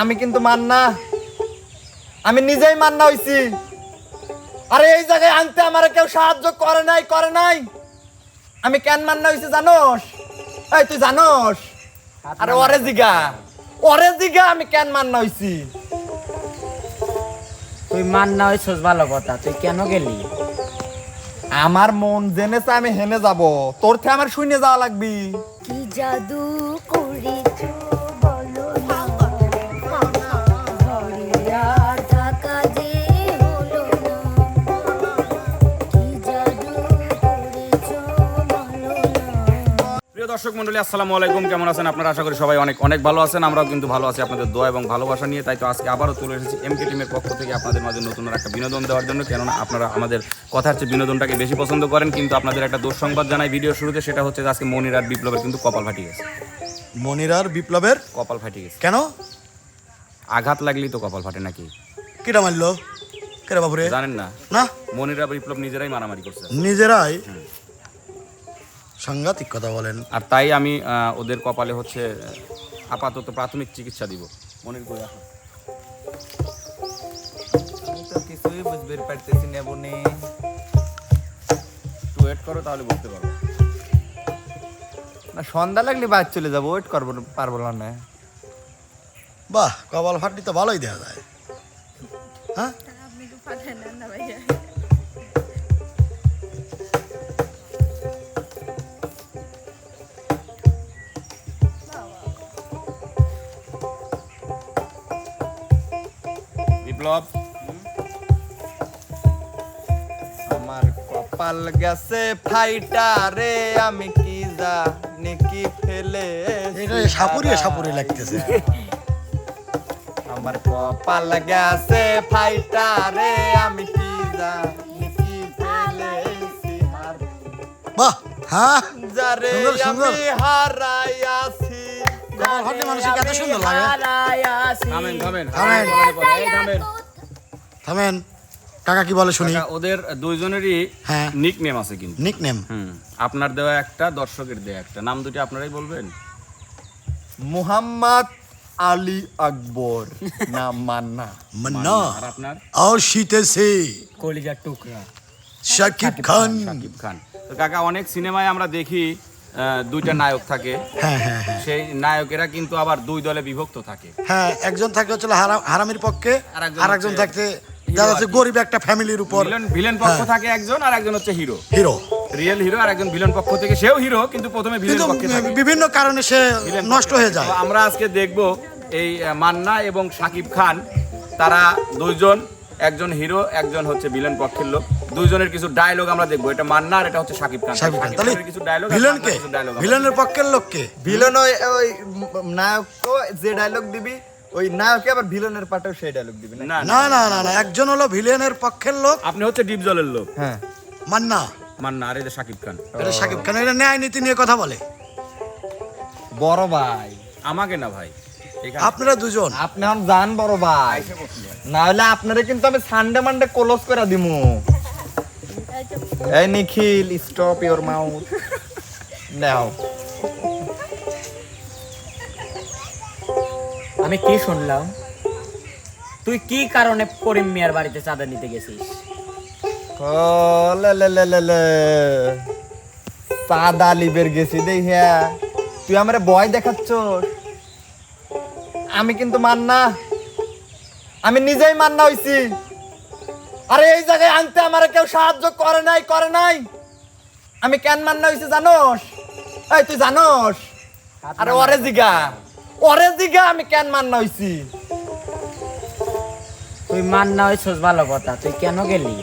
আমি কিন্তু মান্না। আমি নিজেই মান্না হইছি। আরে এই জায়গায় আনতে আমার কেউ সাহায্য করে নাই করে নাই। আমি কেন মান্না হইছি জানোস? এই তুই জানোস? আরে ওরে জিগা। ওরে জিগা আমি কেন মান্না হইছি? তুই মান না হইছস ভালো কথা তুই কেন গেলি? আমার মন জেনেছে আমি হেনে যাব। তোর থেকে আমার শুনে যাওয়া লাগবি। কি জাদু? প্রিয় দর্শক মন্ডলী আসসালামু আলাইকুম। কেমন আছেন আপনারা? আশা করি সবাই অনেক অনেক ভালো আছেন আমরাও কিন্তু ভালো আছি আপনাদের দোয়া এবং ভালোবাসা নিয়ে। তাই তো আজকে আবারও চলে এসেছি এমকে টিমের পক্ষ থেকে আপনাদের মাঝে নতুন একটা বিনোদন দেওয়ার জন্য। কেননা আপনারা আমাদের কথা হচ্ছে বিনোদনটাকে বেশি পছন্দ করেন কিন্তু আপনাদের একটা দুঃসংবাদ জানাই ভিডিও শুরুতে সেটা হচ্ছে আজকে মনির আর বিপ্লবের কিন্তু কপাল ফাটি গেছে। মনিরার বিপ্লবের কপাল ফাটি গেছে। কেন? আঘাত লাগলেই তো কপাল ফাটে নাকি? কেটা মারলো? কেটা বাবুরে জানেন না। না? মনির আর বিপ্লব নিজেরাই মারামারি করছে। নিজেরাই? সাংঘাতিক কথা বলেন। আর তাই আমি ওদের কপালে হচ্ছে আপাতত প্রাথমিক চিকিৎসা দিব। মনির কই আসো। তো কিছুই বুঝতে পারতেছি না বনি। একটু ওয়েট করো তাহলে বুঝতে পারব। না সন্ধ্যা লাগলে বাদ চলে যাব ওয়েট করব পারব না না। বাহ কপাল ফাটি তো ভালোই দেওয়া যায়। হ্যাঁ? বিপ্লব আমার কপাল গেছে ফাইটা রে আমি কি জানি কি ফেলে এটা সাপুরিয়ে সাপুরি লাগতেছে। আমার কপাল গেছে ফাইটা রে আমি কি জানি কি ফেলেছি। হার বাহ হ্যাঁ। যারে। আমি হারাইয়াছি কপাল ফাটি মানুষের এত সুন্দর লাগে? থামেন কাকা কি বলে শুনি? ওদের দুইজনেরই হ্যাঁ। নিক নেম আছে কিন্তু। নিক নেম হুম। আপনার দেওয়া একটা দর্শকের দেওয়া একটা। নাম দুটি আপনারাই বলবেন? মুহাম্মদ আলী আকবর। নাম মান্না। মান্না। আর আপনার? কলিজার টুকরা। শাকিব খান সাকিব খান। তো কাকা অনেক সিনেমায় আমরা দেখি দুইটা নায়ক থাকে। হ্যাঁ হ্যাঁ হ্যাঁ। সেই নায়কেরা কিন্তু আবার দুই দলে বিভক্ত থাকে। হ্যাঁ একজন থাকে হচ্ছে হারাম- হারামির পক্ষে আর একজন থাকতে যারা হচ্ছে গরিব একটা ফ্যামিলির উপর। ভিলেন পক্ষ। থাকে একজন আর একজন হচ্ছে হিরো। হিরো। রিয়েল হিরো আর একজন ভিলেন পক্ষ থেকে সেও হিরো কিন্তু প্রথমে ভিলেন পক্ষে থাকে। বিভিন্ন কারণে সে নষ্ট হয়ে যায়। আমরা আজকে দেখব এই মান্না এবং সাকিব খান তারা দুইজন একজন হিরো একজন হচ্ছে ভিলেন পক্ষের লোক। দুইজনের কিছু ডায়লগ আমরা দেখব। এটা মান্না আর এটা হচ্ছে সাকিব খান। সাকিব খান। তাহলে কিছু ডায়লগ ভিলেনকে ভিলেনের পক্ষের লোককে ভিলেন ওই ওই নায়ক যে ডায়লগ দিবি ওই নায়কে আবার ভিলেনের পাটেও সেই ডায়লগ দিবি না না না না একজন হলো ভিলেনের পক্ষের লোক। আপনি হচ্ছে ডিপ জলের লোক। হ্যাঁ। মান্না। মান্না আর এটা সাকিব খান। এটা সাকিব খান এটা ন্যায় নীতি নিয়ে কথা বলে। বড় ভাই। আমাকে না ভাই। আপনারা দুজন। আপনি এখন যান বড় ভাই। না হলে আপনারা কিন্তু আমি সানডে মানডে ক্লোজ করে দিমু। এই Nikhil stop your mouth now আমি কি শুনলাম? তুই কি কারণে করিম মিয়ার বাড়িতে চাঁদা নিতে গেছিস? সাদা লিবের গেছি দেখিয়া তুই আমারে ভয় দেখাচ্ছস? আমি কিন্তু মান্না। আমি নিজেই মান্না হইছি। আরে এই জায়গায় আনতে আমার কেউ সাহায্য করে নাই করে নাই। আমি কেন মান্না হইছি জানোস? এই তুই জানোস? আরে ওরে জিগা ওরে জিগা আমি কেন মান্না হইছি তুই মান না হইছস ভালো কথা তুই কেন গেলি?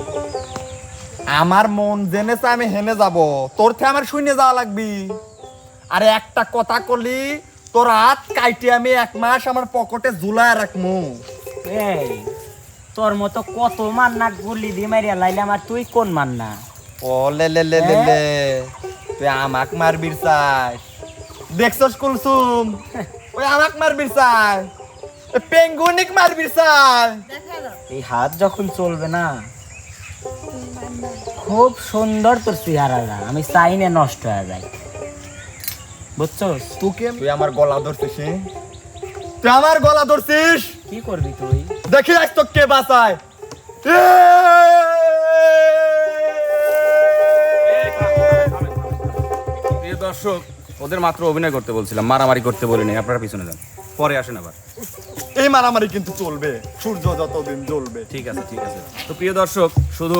আমার মন জেনেছে আমি হেনে যাব তোর থেকে আমার শুনে যাওয়া লাগবি। আরে একটা কথা কলি তোর হাত কাইটে আমি এক মাস আমার পকেটে ঝুলায় রাখমু। এই তোর মতো কত মান্না গুলি দিয়ে মারিয়া লাইলাম আর তুই কোন মান্না? ও লে লে লে লে লে। তুই আমাক মারবির চাস দেখছস কুলসুম ওই আমাক মারবির চাস ওই পেঙ্গুনিক মারবির চাস এই হাত যখন চলবে না খুব সুন্দর তোর চেহারাটা আমি চাই না নষ্ট হয়ে যায় বুঝছস? তুই আমার গলা ধরছিস তুই তুই আমার গলা ধরছিস? কি করবি তুই? দেখি আজ তো কে বাঁচায়। দর্শক ওদের মাত্র অভিনয় করতে বলছিলাম মারামারি করতে বলিনি আপনারা পিছনে যান। পরে আসেন আবার। এই মারামারি কিন্তু চলবে। সূর্য যতদিন জ্বলবে। ঠিক আছে ঠিক আছে। তো প্রিয় দর্শক শুধু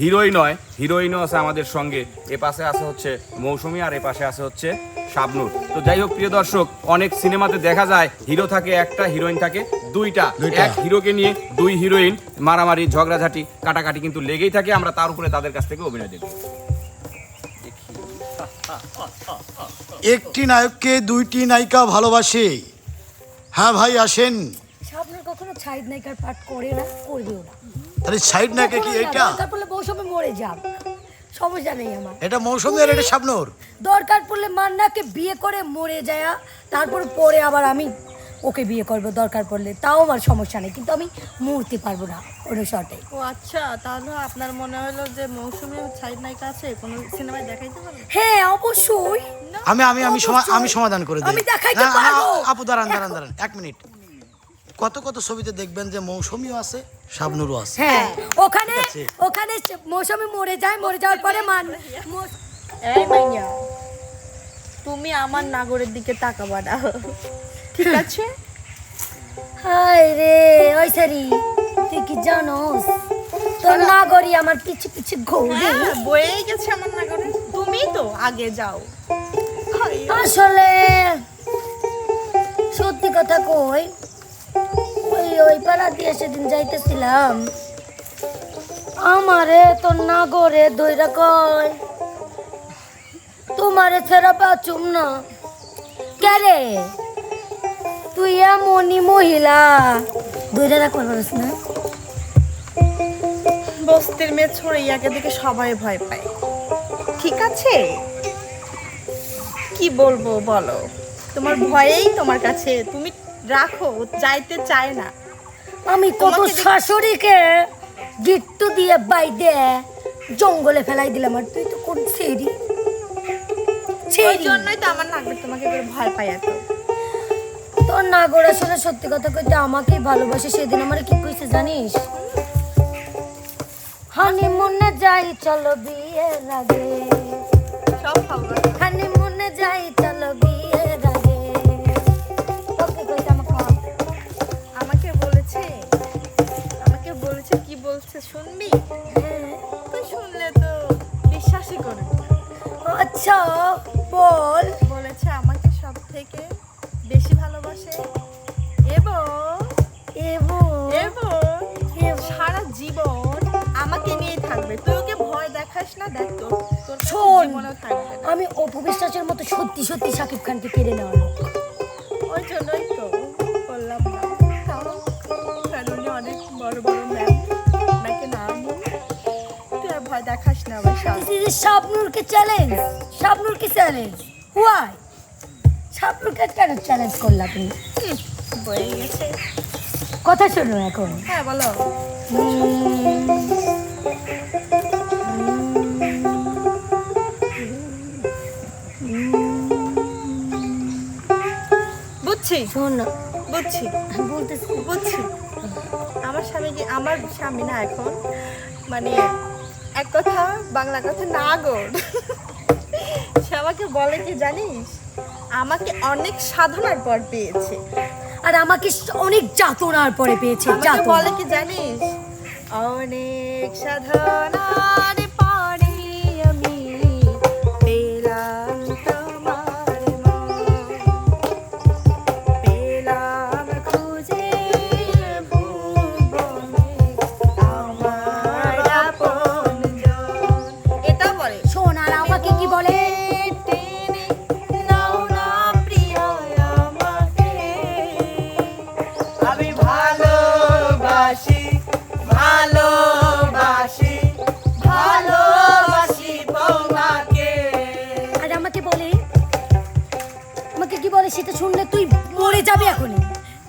হিরোই নয় হিরোইনও আছে আমাদের সঙ্গে। এ পাশে আছে হচ্ছে মৌসুমী আর এ পাশে আছে হচ্ছে শাবনুর। তো যাই হোক প্রিয় দর্শক অনেক সিনেমাতে দেখা যায় হিরো থাকে একটা হিরোইন থাকে দুইটা। এক হিরোকে নিয়ে দুই হিরোইন মারামারি ঝগড়াঝাটি কাটাকাটি কিন্তু লেগেই থাকে। আমরা তার উপরে তাদের কাছ থেকে অভিনয় দেখি একটি নায়ককে দুইটি নায়িকা ভালোবাসে। হ্যাঁ ভাই আসেন। কখনো ছাইদ নায়িকার পাঠ করে না করবেও না। তাহলে সাইড নায়িকা কি এটা? দরকার পড়লে সবে মরে যাক সমস্যা নেই আমার। এটা মৌসুমী আর এটা শাবনুর? দরকার পড়লে মান্নাকে বিয়ে করে মরে যায় তারপর পরে আবার আমি ওকে বিয়ে করব দরকার পড়লে। তাও আমার সমস্যা নেই কিন্তু আমি মরতে পারব না ওর শর্টে ও আচ্ছা তাহলে আপনার মনে হলো যে মৌসুমী ছাইড নায়িকা আছে কোনো সিনেমায় দেখাইতে পারবে? হ্যাঁ অবশ্যই। আমি আমি আমি আমি সমাধান করে দিই। আমি দেখাইতে পারব। আপু দাঁড়ান দাঁড়ান দাঁড়ান এক মিনিট। কত কত ছবিতে দেখবেন যে মৌসুমীও আছে শাবনুরও আছে। হ্যাঁ ওখানে। ওখানে মৌসুমি মরে যায় মরে যাওয়ার পরে মান এই মাইয়া তুমি আমার নাগরের দিকে তাকাবা না। ঠিক আছে? হায় রে ওই সারি তুই কি জানোস? তোর নাগরি আমার পিছে পিছে ঘুরে হ্যাঁ বয়েই গেছে আমার নাগরে। তুমি তো আগে যাও। আসলে সত্যি কথা কই ওই পাড়া দিয়ে সেদিন যাইতেছিলাম। আমারে তোর নাগরে দইরা কয়, তোমারে ছেড়া বাঁচুম না। কেরে তুই এমনই মহিলা। দইরা রাখতে পারিস না। বস্তির মেয়ে ছড়ে ইয়াকে দেখে সবাই ভয় পায়। ঠিক আছে? কি বলব বলো? তোমার ভয়েই তোমার কাছে। তুমি রাখো যাইতে চায় না। আমি কত শাশুড়িকে গিট্টু দিয়ে বাইদে জঙ্গলে ফেলাই দিলাম আর তুই তো কোন ছেড়ি? ছেড়ি। জন্যই তো আমার নাগর তোমাকে ভয় পায় এত। তোর নাগর আসলে সত্যি কথা কইতে আমাকেই ভালোবাসে সেদিন আমার কি কইছে জানিস? হানিমুনে যাই চলো বিয়ের আগে। হানিমুনে যাই চলো বলেছে শুনবি? তুই শুনলে তো বিশ্বাসই করবি না। আচ্ছা বল। বলেছে আমাকে সব থেকে বেশি ভালোবাসে এবং এবং এবং সারা জীবন আমাকে নিয়েই থাকবে। তুই ওকে ভয় দেখাস না দেখ কাছে শোন। আমি অপু বিশ্বাসের মতো সত্যি সত্যি শাকিব খানকে কেড়ে নেওয়া ওই জন্যই তো বললাম না। কারণ অনেক বড় বড় দেখাস না সাথে This is a শাবনুরকে চ্যালেঞ্জ শাবনুরকে চ্যালেঞ্জ হোয়াই শাবনুরকে কেন চ্যালেঞ্জ করলা তুমি? বয়ে গেছে। কথা শোনো এখন। হ্যাঁ বলো। বুঝছি। শোন। বুঝছি। বলতেছি। বুঝছি। আমার স্বামী আমার স্বামী না এখন? মানে এক কথা বাংলা কথা নাগর সে আমাকে বলে কি জানিস? আমাকে অনেক সাধনার পর পেয়েছে। আর আমাকে অনেক যাতনার পরে পেয়েছে বলে কি জানিস? অনেক সাধনার কি বলে সেটা শুনলে তুই মরে যাবি এখনই।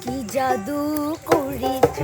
কি জাদু করেছ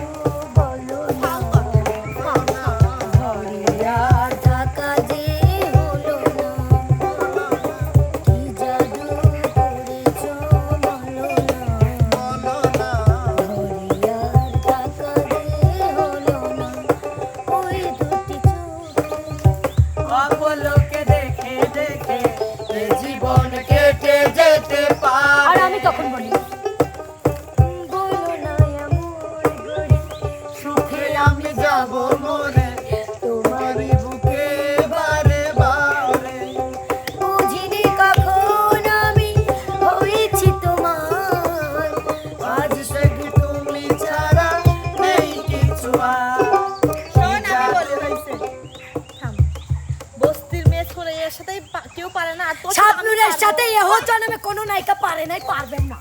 সাথে এহ জন্মে কোনো নায়িকা পারে নাই পারবেন না।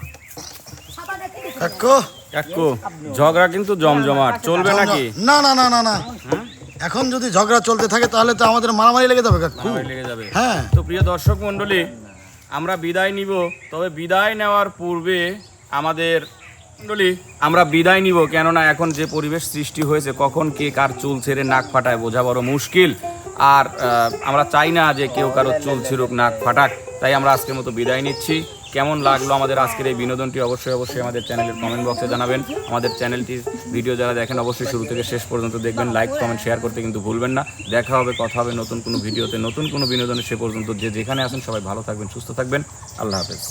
কাকু। কাকু ঝগড়া কিন্তু জমজমাট চলবে নাকি? না না না না না। এখন যদি ঝগড়া চলতে থাকে তাহলে তো আমাদের মারামারি লেগে যাবে কাকু। লেগে যাবে। হ্যাঁ। তো প্রিয় দর্শক মণ্ডলী আমরা বিদায় নিব। তবে বিদায় নেওয়ার পূর্বে আমাদের মণ্ডলী আমরা বিদায় নিব। কেননা এখন যে পরিবেশ সৃষ্টি হয়েছে কখন কে কার চুল ছেড়ে নাক ফাটায় বোঝা বড় মুশকিল। আর আহ, আমরা চাই না যে কেউ কারও চুল ছিড়ুক নাক ফাটাক। তাই আমরা আজকের মতো বিদায় নিচ্ছি। কেমন লাগল আমাদের আজকের এই বিনোদনটি অবশ্যই অবশ্যই আমাদের চ্যানেলের কমেন্ট বক্সে জানাবেন। আমাদের চ্যানেলটির ভিডিও যারা দেখেন, অবশ্যই শুরু থেকে শেষ পর্যন্ত দেখবেন। লাইক কমেন্ট শেয়ার করতে কিন্তু ভুলবেন না। দেখা হবে, কথা হবে নতুন কোনো ভিডিওতে নতুন কোনো বিনোদনে সে পর্যন্ত যে যেখানে আছেন সবাই ভালো থাকবেন, সুস্থ থাকবেন। আল্লাহ হাফেজ।